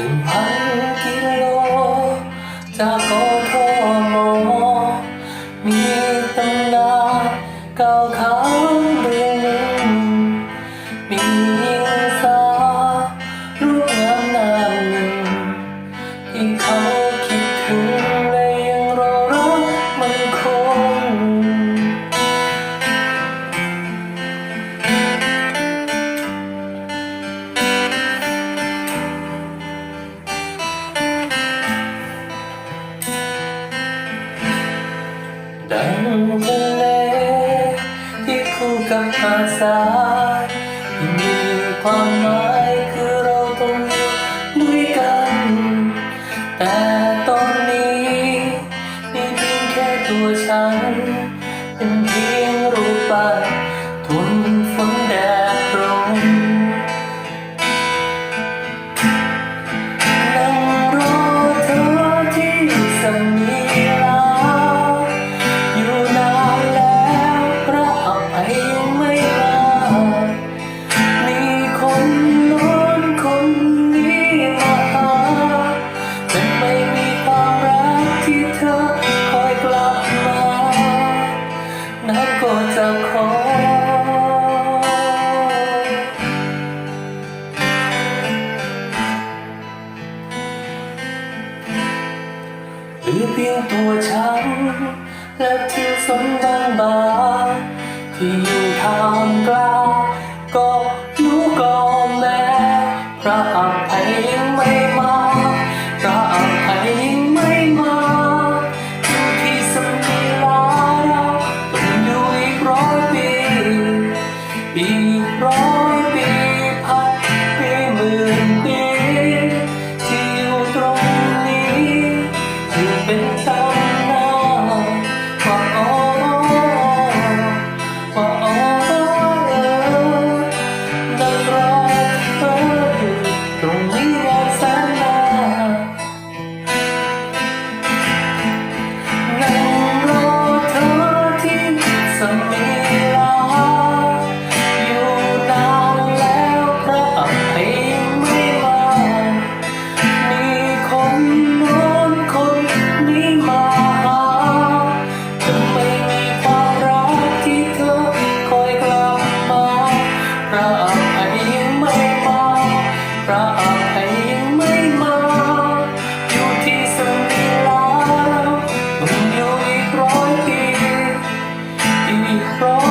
นึ่งพันกิโล จากกทมมีตำนานกาวข ทะเลที่คู่กับหาดทรายมีความหมายคือเราต้องอยู่ด้วยกันแต่ หรือเพียงตัวฉันและที่สมบังบา ที่อยู่ทางกลางก็รู้ก็แม้พระ across